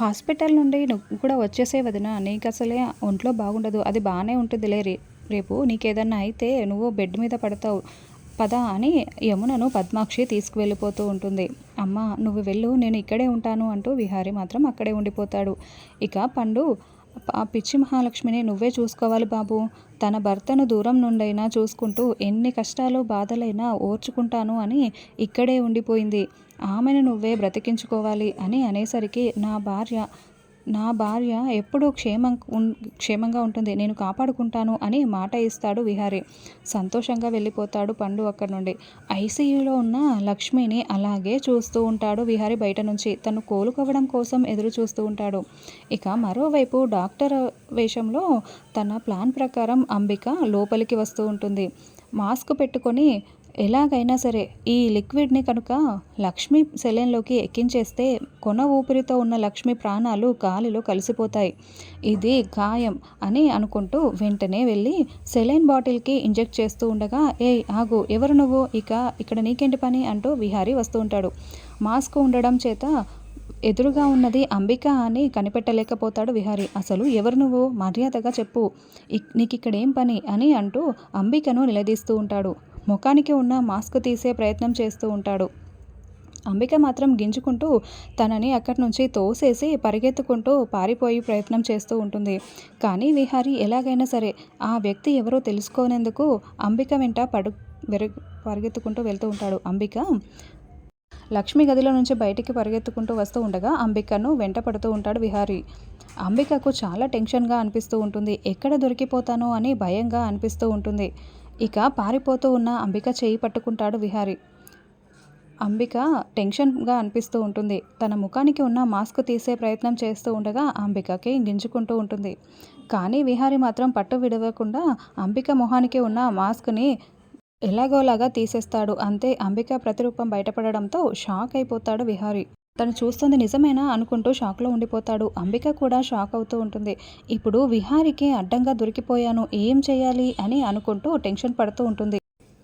Hospital నుండి నువ్వు కూడా వచ్చేసే వదిన నీకు అసలే ఒంట్లో బాగుండదు. అది బాగానే ఉంటుందిలే రే రేపు నీకేదన్నా అయితే నువ్వు బెడ్ మీద పడతావు. పద అని యమునను పద్మాక్షి తీసుకువెళ్ళిపోతూ ఉంటుంది. అమ్మ నువ్వు వెళ్ళు నేను ఇక్కడే ఉంటాను అంటూ విహారి మాత్రం అక్కడే ఉండిపోతాడు. ఇక పండు ఆ పిచ్చి మహాలక్ష్మిని నువ్వే చూసుకోవాలి బాబు. తన భర్తను దూరం నుండైనా చూసుకుంటూ ఎన్ని కష్టాలు బాధలైనా ఓర్చుకుంటాను అని ఇక్కడే ఉండిపోయింది. ఆమెను నువ్వే బ్రతికించుకోవాలి అని అనేసరికి నా భార్య నా భార్య ఎప్పుడూ క్షేమం క్షేమంగా ఉంటుంది. నేను కాపాడుకుంటాను అని మాట ఇస్తాడు విహారీ. సంతోషంగా వెళ్ళిపోతాడు పండు అక్కడి నుండి. ఐసీయూలో ఉన్న లక్ష్మిని అలాగే చూస్తూ ఉంటాడు విహారీ బయట నుంచి. తను కోలుకోవడం కోసం ఎదురు చూస్తూ ఉంటాడు. ఇక మరోవైపు డాక్టర్ వేషంలో తన ప్లాన్ ప్రకారం అంబిక లోపలికి వస్తూ ఉంటుంది. మాస్క్ పెట్టుకొని ఎలాగైనా సరే ఈ లిక్విడ్ని కనుక లక్ష్మి సెలెన్లోకి ఎక్కించేస్తే కొన ఊపిరితో ఉన్న లక్ష్మి ప్రాణాలు గాలిలో కలిసిపోతాయి. ఇది గాయం అని అనుకుంటూ వెంటనే వెళ్ళి సెలైన్ బాటిల్కి ఇంజెక్ట్ చేస్తూ ఉండగా ఏ ఆగు ఎవరు నువ్వు? ఇక ఇక్కడ నీకేంటి పని? అంటూ విహారీ వస్తూ ఉంటాడు. మాస్క్ ఉండడం చేత ఎదురుగా ఉన్నది అంబిక అని కనిపెట్టలేకపోతాడు విహారి. అసలు ఎవరు నువ్వు? మర్యాదగా చెప్పు. నీకు ఇక్కడ ఏం పని? అని అంటూ అంబికను నిలదీస్తూ ఉంటాడు. ముఖానికి ఉన్న మాస్క్ తీసే ప్రయత్నం చేస్తూ ఉంటాడు. అంబిక మాత్రం గింజుకుంటూ తనని అక్కడి నుంచి తోసేసి పరిగెత్తుకుంటూ పారిపోయి ప్రయత్నం చేస్తూ ఉంటుంది. కానీ విహారి ఎలాగైనా సరే ఆ వ్యక్తి ఎవరో తెలుసుకోనేందుకు అంబిక వెంట పడు పరిగెత్తుకుంటూ వెళ్తూ ఉంటాడు. అంబిక లక్ష్మి గదిలో నుంచి బయటికి పరిగెత్తుకుంటూ వస్తూ ఉండగా అంబికను వెంట పడుతూ ఉంటాడు విహారీ. అంబికకు చాలా టెన్షన్గా అనిపిస్తూ ఉంటుంది. ఎక్కడ దొరికిపోతానో అని భయంగా అనిపిస్తూ ఉంటుంది. ఇక పారిపోతూ ఉన్న అంబిక చేయి పట్టుకుంటాడు విహారి. అంబిక టెన్షన్గా అనిపిస్తూ ఉంటుంది. తన ముఖానికి ఉన్న మాస్క్ తీసే ప్రయత్నం చేస్తూ ఉండగా అంబికకి గింజుకుంటూ ఉంటుంది. కానీ విహారి మాత్రం పట్టు విడవకుండా అంబిక మొహానికి ఉన్న మాస్క్ని ఎలాగోలాగా తీసేస్తాడు. అంతే అంబిక ప్రతిరూపం బయటపడడంతో షాక్ అయిపోతాడు విహారి. తను చూస్తుంది నిజమేనా అనుకుంటూ షాక్లో ఉండిపోతాడు. అంబిక కూడా షాక్ అవుతూ ఉంటుంది. ఇప్పుడు విహారికి అడ్డంగా దొరికిపోయాను. ఏం చేయాలి అని అనుకుంటూ టెన్షన్ పడుతూ ఉంటుంది.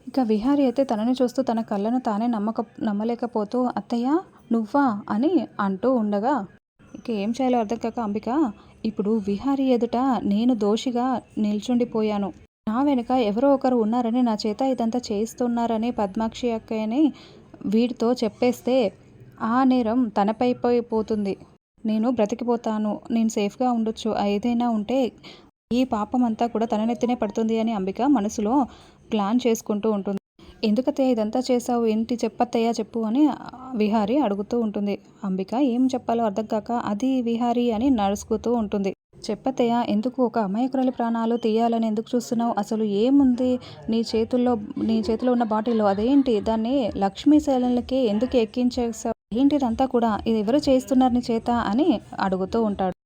ఇక విహారి అయితే తనని చూస్తూ తన కళ్ళను తానే నమ్మక నమ్మలేకపోతూ అత్తయ్య నువ్వా? అని అంటూ ఉండగా ఇక ఏం చేయాలో అర్థం కాక అంబిక ఇప్పుడు విహారి ఎదుట నేను దోషిగా నిల్చుండిపోయాను. నా వెనుక ఎవరో ఒకరు ఉన్నారని నా చేత ఇదంతా చేయిస్తున్నారని పద్మాక్షి అక్కయ్యని వీడితో చెప్పేస్తే ఆ నేరం తనపై పోతుంది. నేను బ్రతికిపోతాను. నేను సేఫ్గా ఉండొచ్చు. ఏదైనా ఉంటే ఈ పాపం అంతా కూడా తన నెత్తినే పడుతుంది అని అంబిక మనసులో ప్లాన్ చేసుకుంటూ ఉంటుంది. ఎందుకత్తయ్య ఇదంతా చేసావు ఏంటి చెప్పత్తయ్యా చెప్పు అని విహారి అడుగుతూ ఉంటుంది. అంబిక ఏం చెప్పాలో అర్థం కాక అది విహారి అని నడుచుకుతూ ఉంటుంది. చెప్పతయ్య ఎందుకు ఒక అమాయకురాలి ప్రాణాలు తీయాలని ఎందుకు చూస్తున్నావు? అసలు ఏముంది? నీ చేతుల్లో నీ చేతిలో ఉన్న బాటిల్లో అదేంటి? దాన్ని లక్ష్మీ శైలంలకి ఎందుకు ఎక్కించేసావు ఏంటిదంతా కూడా ఇది ఎవరు చేస్తున్నారు నీ చేత అని అడుగుతూ ఉంటాడు.